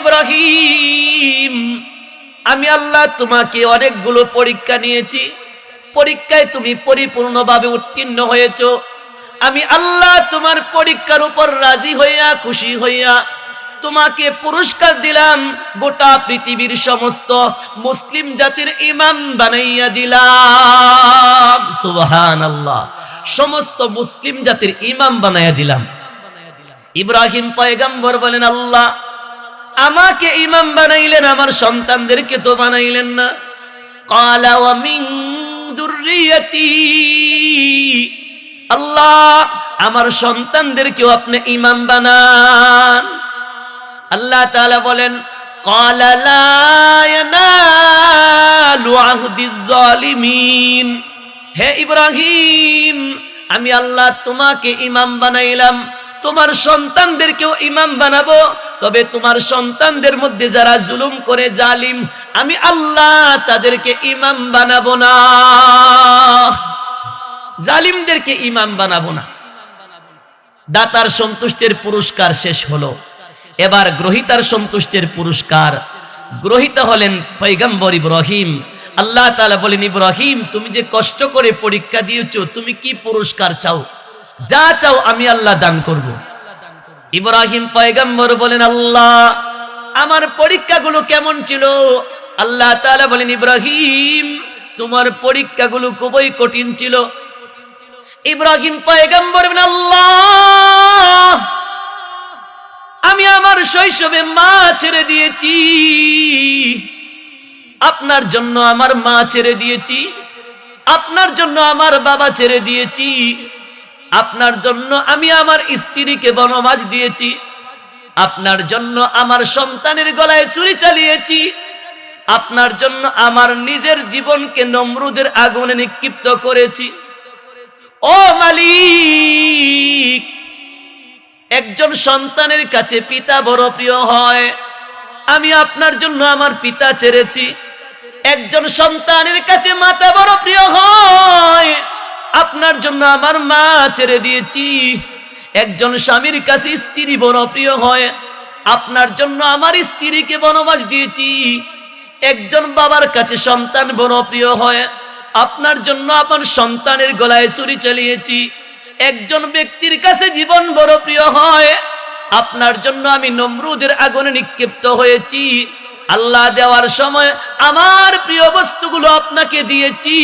ইব্রাহিম, আমি আল্লাহ তোমাকে অনেকগুলো পরীক্ষা নিয়েছি। পরীক্ষায় তুমি পরিপূর্ণভাবে উত্তীর্ণ হয়েছ। আমি আল্লাহ তোমার পরীক্ষার উপর রাজি হইয়া, খুশি হইয়া তোমাকে পুরস্কার দিলাম। গোটা পৃথিবীর সমস্ত মুসলিম জাতির ইমাম বানাইয়া দিলাম। সুবহান আল্লাহ সমস্ত মুসলিম জাতির ইমাম বানাইয়া দিলাম। ইব্রাহিম পয়গম্বর বলেন, আল্লাহ আমাকে ইমাম বানাইলেন, আমার সন্তানদেরকে তো বানাইলেন না। কালা আল্লাহ, আমার সন্তানদেরকেও আপনি ইমাম বানান। আল্লাহ তাআলা বলেন হে ইব্রাহিম, আমি আল্লাহ তোমাকে ইমাম বানাইলাম। তোমার সন্তানদেরকেও ইমাম বানাবো, তবে তোমার সন্তানদের মধ্যে যারা জুলুম করে জালিম, আমি আল্লাহ তাদেরকে ইমাম বানাবো না। জালিমদেরকে ইমাম বানাবো না। দাতার সন্তুষ্টের পুরস্কার শেষ হলো। এবার গ্রহিতার সন্তুষ্টের পুরস্কার। গ্রহিতা হলেন পৈগম্বর ইব্রাহিম। আল্লাহ তালা বলেন, ইব্রাহিম, তুমি যে কষ্ট করে পরীক্ষা দিয়েছ, তুমি কি পুরস্কার চাও? যা চাও আমি আল্লাহ দান করব। ইব্রাহিম পয়গম্বর বলেন, আল্লাহ, আমার পরীক্ষাগুলো কেমন ছিল? আল্লাহ তাআলা বলেন, ইব্রাহিম, তোমার পরীক্ষাগুলো খুবই কঠিন ছিল। ইব্রাহিম পয়গম্বর বলেন, আল্লাহ, আমি আমার শৈশবে মা ছেড়ে দিয়েছি। আপনার জন্য আমার মা ছেড়ে দিয়েছি। আপনার জন্য আমার বাবা ছেড়ে দিয়েছি। আপনার জন্য আমি আমার স্ত্রীকে বনমাজ দিয়েছি। আপনার জন্য আমার সন্তানের গলায় চুরি চালিয়েছি। আপনার জন্য আমার নিজের জীবনকে নমরুদের আগুনে নিক্ষিপ্ত করেছি। ও মালিক, একজন সন্তানের কাছে পিতা বড় প্রিয় হয়। আমি আপনার জন্য আমার পিতা ছেড়েছি। একজন সন্তানের কাছে মাতা বড় প্রিয় হয়। আপনার জন্য আমার মা ছেড়ে দিয়েছি। একজন স্বামীর কাছে স্ত্রী বড় প্রিয় হয়। আপনার জন্য আমার স্ত্রীকে বনবাস দিয়েছি। একজন বাবার কাছে সন্তান বড় প্রিয় হয়। আপনার জন্য আমার সন্তানের গলায় চুরি চালিয়েছি। একজন ব্যক্তির কাছে জীবন বড় প্রিয় হয়। আপনার জন্য আমি নমরুদের আগুনে নিক্ষিপ্ত হয়েছি। আল্লাহ দেওয়ার সময় আমার প্রিয় বস্তুগুলো আপনাকে দিয়েছি।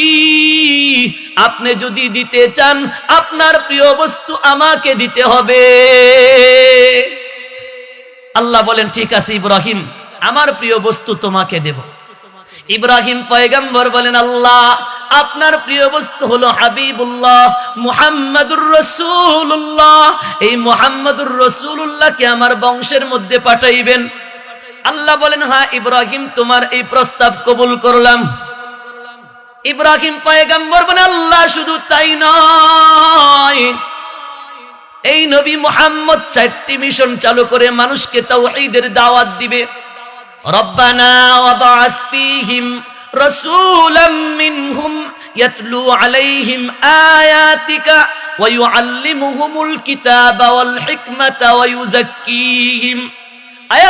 আপনি যদি দিতে চান, আপনার প্রিয় বস্তু আমাকে দিতে হবে। আল্লাহ বলেন, ঠিক আছে ইব্রাহিম, আমার প্রিয় বস্তু তোমাকে দেব। ইব্রাহিম পয়গম্বর বলেন, আল্লাহ, আপনার প্রিয় বস্তু হলো হাবিবুল্লাহ মুহাম্মাদুর রসুল্লাহ এই মুহাম্মাদুর রসুল্লাহকে আমার বংশের মধ্যে পাঠাইবেন। আল্লাহ বলেন হ্যাঁ ইব্রাহিম, তোমার এই প্রস্তাব কবুল করলাম। ইব্রাহিম পয়গম্বর বলে, আল্লাহ শুধু তাই নয়। এই নবী মোহাম্মদ চারটি মিশন চালু করে মানুষকে তাওহীদের দাওয়াত দিবে। রব্বানা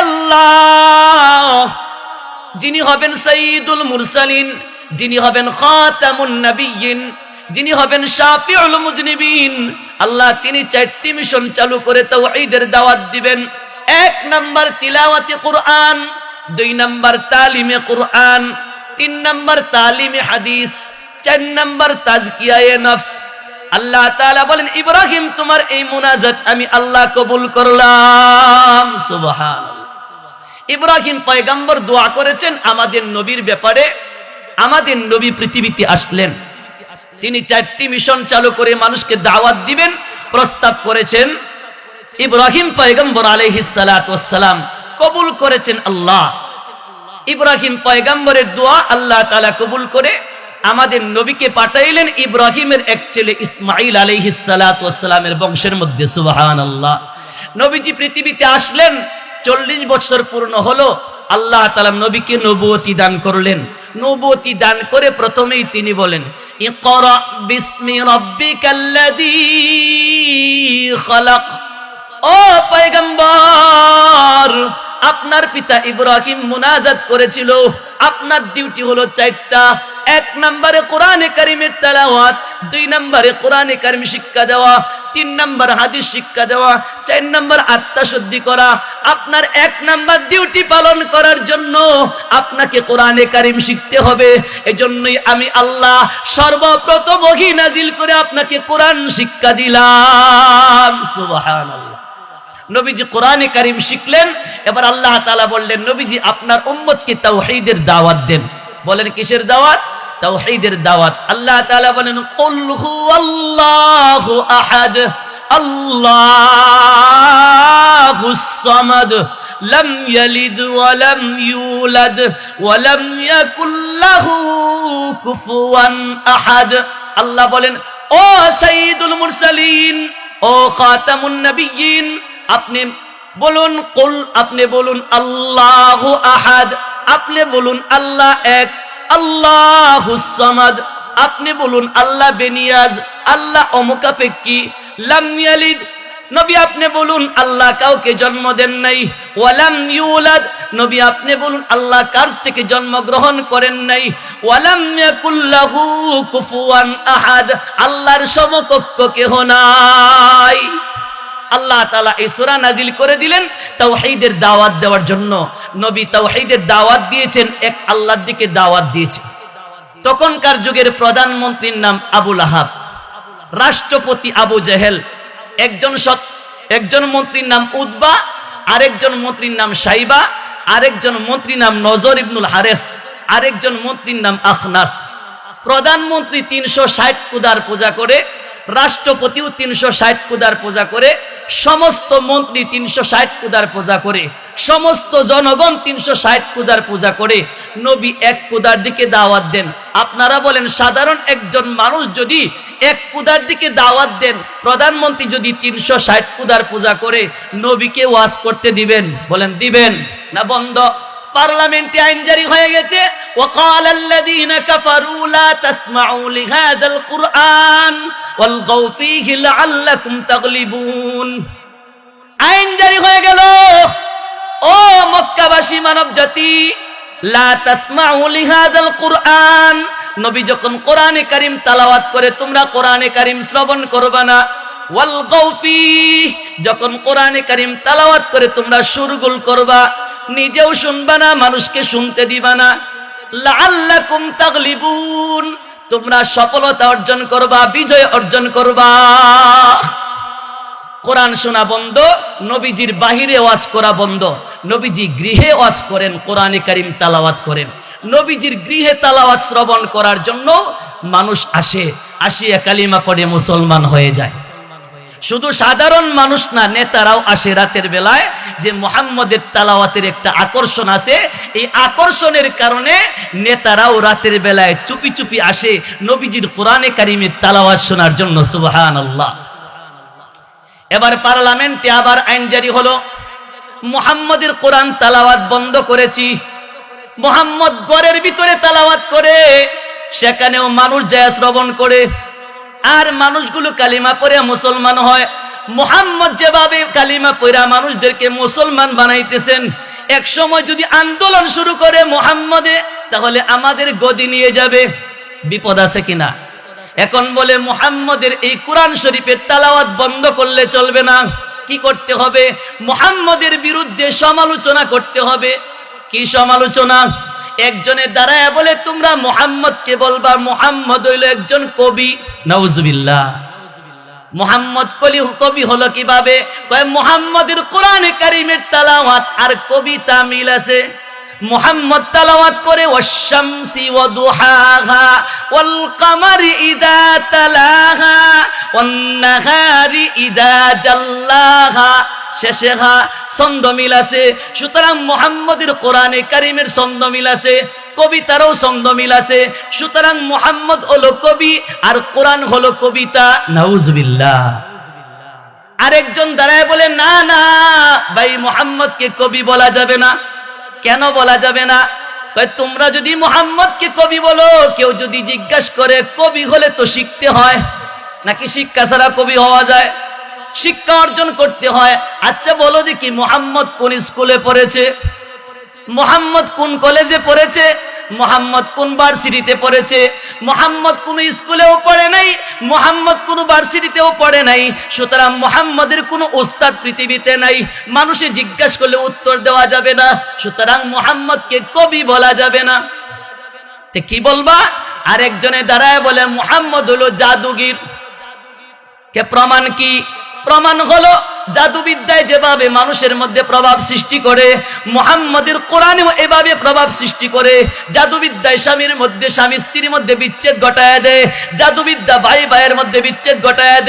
আল্লাহ। যিনি হবেন সাইয়্যিদুল মুরসালিন, যিনি হবেন খাতামুন নবিয়্যিন, যিনি হবেন শাফিউল মুজনিবিন, আল্লাহ তিনি চারটি মিশন চালু করে তাওহীদের দাওয়াত দিবেন। এক নাম্বার তিলাওয়াতে কুরআন, দুই নাম্বার তালিমে কুরআন, তিন নাম্বার তালিমে হাদিস, চার নাম্বার তাজকিয়ায়ে নফস। আল্লাহ তাআলা বলেন, ইব্রাহিম, তোমার এই মুনাজাত আমি আল্লাহ কবুল করলাম। সুবহানাল্লাহ। ইব্রাহিম পয়গাম্বর দোয়া করেছেন, আমাদের নবীর ব্যাপারে আমাদের নবী পৃথিবীতে আসলেন। তিনি চারটি মিশন চালু করে মানুষকে দাওয়াত দিবেন, প্রস্তাব করেছেন, ইব্রাহিম পয়গম্বর আলহিসালাম কবুল করেছেন আল্লাহ। ইব্রাহিম পয়গম্বরের দোয়া আল্লাহ তালা কবুল করে আমাদের নবীকে পাঠাইলেন ইব্রাহিমের এক ছেলে ইসমাইল আলহিসালামের বংশের মধ্যে সুবাহান আল্লাহ নবীজি পৃথিবীতে আসলেন চল্লিশ বছর পূর্ণ হলো, আল্লাহ তালা নবীকে নবুয়তি দান করলেন। নবুয়তি দান করে প্রথমেই তিনি বলেন ও আপনার পিতা ইব্রাহিম মুনাজাত করেছিল। আপনার ডিউটি হলো চারটা। এক নম্বরে কোরআনে কারিমের তেলাওয়াত, দুই নম্বরে কোরআনে কারিম শিক্ষা দেওয়া তিন নম্বর হাদিস শিক্ষা দেওয়া, চার নম্বর আত্মাশুদ্ধি করা, আপনার এক নম্বর ডিউটি পালন করার জন্য আপনাকে কোরআনে কারিম শিখতে হবে। এজন্যই আমি আল্লাহ সর্বপ্রথম ওহী নাজিল করে আপনাকে কোরআন শিক্ষা দিলাম। নবীজি কোরআনে কারিম শিখলেন, এবার আল্লাহ তাআলা বললেন, নবীজি আপনার উম্মতকে তাওহীদের দাওয়াত দেন। বলেন, কিসের দাওয়াত? তাওহীদের দাওয়াত। আল্লাহ তাআলা বলেন, কুল হুয়াল্লাহু আহাদ আল্লাহুস সামাদ, লাম ইয়ালিদ ওয়া লাম ইউলাদ, ওয়া লাম ইয়াকুল লাহু কুফুয়ান আহাদ। আল্লাহ বলেন, ও সাইয়্যিদুল মুরসালিন, ও খাতামুন নবিয়্যিন আপনি বলুন, কুল, আপনি বলুন আল্লাহু আহাদ, আপনি বলুন আল্লাহ এক আল্লাহু সামাদ। আপনি বলুন, আল্লাহ বেনিয়াজ, আল্লাহ অমুকাপেক্ষী। লাম ইয়ালিদ। নবী আপনি বলুন, আল্লাহ কাউকে জন্ম দেন নাই। ওয়ালাম ইউলাদ। নবী আপনি বলুন, আল্লাহ কার থেকে জন্মগ্রহণ করেন নাই। ওয়ালাম ইয়াকুল্লাহু কুফুয়ান আহাদ। আল্লাহর সমকক্ষ কেহ নাই। আল্লাহ তালা এই সূরা নাজিল করে দিলেন তাওহীদের দাওয়াত দেওয়ার জন্য। নবী তাওহীদের দাওয়াত দিয়েছেন, এক আল্লাহর দিকে দাওয়াত দিয়েছেন। তখনকার যুগের প্রধানমন্ত্রীর নাম আবুল আহাব রাষ্ট্রপতি আবু জেহেল, একজন সৎ, একজন মন্ত্রীর নাম উদ্বা আরেকজন মন্ত্রীর নাম সাইবা, আরেকজন মন্ত্রীর নাম নজর ইবনুল হারেস, আরেকজন মন্ত্রীর নাম আখনাস। প্রধানমন্ত্রী তিনশো ষাট পূজার পূজা করে রাষ্ট্রপতিও তিনশো ষাট পূজার পূজা করে, সমস্ত মন্ত্রী তিনশো ষাট পূজার পূজা করে, সমস্ত জনগণ তিনশো ষাট পূজার পূজা করে। নবী এক পূজার দিকে দাওয়াত দেন। আপনারা বলেন, সাধারণ একজন মানুষ যদি এক পূজার দিকে দাওয়াত দেন, প্রধানমন্ত্রী যদি তিনশো ষাট পূজার পূজা করে, নবীকে ওয়াজ করতে দিবেন। বলেন, দিবেন না বন্ধ। পার্লামেন্টে আইন জারি হয়ে গেছে وقال الذين كفروا لا تسمعوا لهذا القرآن والغوا فيه لعلكم تغلبون আইন জারি হয়ে গেল ও মক্কাবাসী মানব জাতি লা তাসমাউ লিহাদাল কুরআন নবী যখন কোরআনে কারিম তালাওয়াত করে তোমরা কোরআনে কারিম শ্রবণ করবা না ওয়াল গৌফি যখন কোরআনে কারিম তালাওয়াত করে তোমরা সুরগুল করবা নিজেও শুনবা না, মানুষকে শুনতে দিবা না। লাআল্লাকুম তাগলিবুন, তোমরা সফলতা অর্জন করবা, বিজয় অর্জন করবা। কোরআন শোনা বন্ধ, নবীজির বাহিরে ওয়াজ করা বন্ধ। নবীজি গৃহে ওয়াজ করেন, কোরআনে কারিম তালাওয়াত করেন। নবীজির গৃহে তালাওয়াত শ্রবণ করার জন্য মানুষ আসে, আসিয়া কালিমা পড়ে মুসলমান হয়ে যায়। শুধু সাধারণ মানুষ না, নেতারাও আসে রাতের বেলায়। যে মোহাম্মদের তালাওয়াতের একটা আকর্ষণ আছে, এই আকর্ষণের কারণে নেতারাও রাতের বেলায় চুপি চুপি আসে নবীজির কোরআনে কারিমের তালাওয়াত শোনার জন্য সুবহান আল্লাহ এবার পার্লামেন্টে আবার আইন জারি হলো। মোহাম্মদের কোরআন তালাওয়াত বন্ধ করেছি। মোহাম্মদ গড়ের ভিতরে তালাওয়াত করে, সেখানেও মানুষ যায় শ্রবণ করে। আর মানুষগুলো কালিমা পরে মুসলমান হয়। মোহাম্মদ যেভাবে কালিমা পড়া মানুষদেরকে মুসলমান বানাইতেছেন এক সময় যদি আন্দোলন শুরু করে মোহাম্মদে, তাহলে আমাদের গদি নিয়ে যাবে। বিপদ আছে কিনা? এখন বলে মুহাম্মদের এই কোরআন শরীফের তালাওয়াত বন্ধ করলে চলবে না। কি করতে হবে? মুহাম্মদের বিরুদ্ধে সমালোচনা করতে হবে। কি সমালোচনা? একজনের দ্বারায় বলে, তোমরা মোহাম্মদ মোহাম্মদকে বলবা, মোহাম্মদ হইল একজন কবি। নওজুবিল্লাহ মোহাম্মদ কলি কবি হলো কীভাবে? মোহাম্মদের কোরআনে কারিমের তালাওয়াত আর কবিতা মিল আছে। মোহাম্মদ তালাওয়াত করে ওয়াশামসি ওয়াদুহাহা ওয়াল কামারি ইদা তালাহা ওয়ান ইদা জাল্লাহা। শেষে হা ছন্দ মিল আছে সুতরাং মোহাম্মদের কোরআনে কারিমের ছন্দ মিল আছে কবিতারও ছন্দ মিল আছে সুতরাং মোহাম্মদ হলো কবি আর কোরআন হলো কবিতা। নাউজবিল্লাহ। আরেকজন দাঁড়ায় বলে, না না, ভাই মোহাম্মদকে কবি বলা যাবে না। কেন বলা যাবে না? তোমরা যদি মোহাম্মদকে কবি বলো, কেউ যদি জিজ্ঞাসা করে কবি হলে তো শিখতে হয়, নাকি শিক্ষা ছাড়া কবি হওয়া যায়? শিক্ষা অর্জন করতে হয়। আচ্ছা বলো দেখি, মোহাম্মদ কোন স্কুলে পড়েছে? মোহাম্মদ কোন কলেজে পড়েছে? মোহাম্মদ কোন ভার্সিটিতে পড়েছে? মোহাম্মদ কোন স্কুলেও পড়ে নাই, মোহাম্মদ কোন ভার্সিটিতেও পড়ে নাই। সুতরাং মোহাম্মদের কোনো ওস্তাদ পৃথিবীতে নাই। মানুষে জিজ্ঞাসা করলে উত্তর দেওয়া যাবে না। সুতরাং মোহাম্মদকে কবি বলা যাবে না। তে কি বলবা? আরেকজনে দাঁড়ায় বলে, মোহাম্মদ হলো জাদুগির। কে প্রমাণ কি? প্রমাণ হলো, জাদুবিদ্যায় যেভাবে মানুষের মধ্যে প্রভাব সৃষ্টি করে, মোহাম্মদের কোরআনেও এভাবে প্রভাব সৃষ্টি করে, জাদুবিদ্যায় স্বামীর মধ্যে, স্বামী স্ত্রীর মধ্যে বিচ্ছেদ ঘটায় দেয়, জাদুবিদ্যা ভাই ভাইয়ের মধ্যে বিচ্ছেদ ঘটায় দেয়।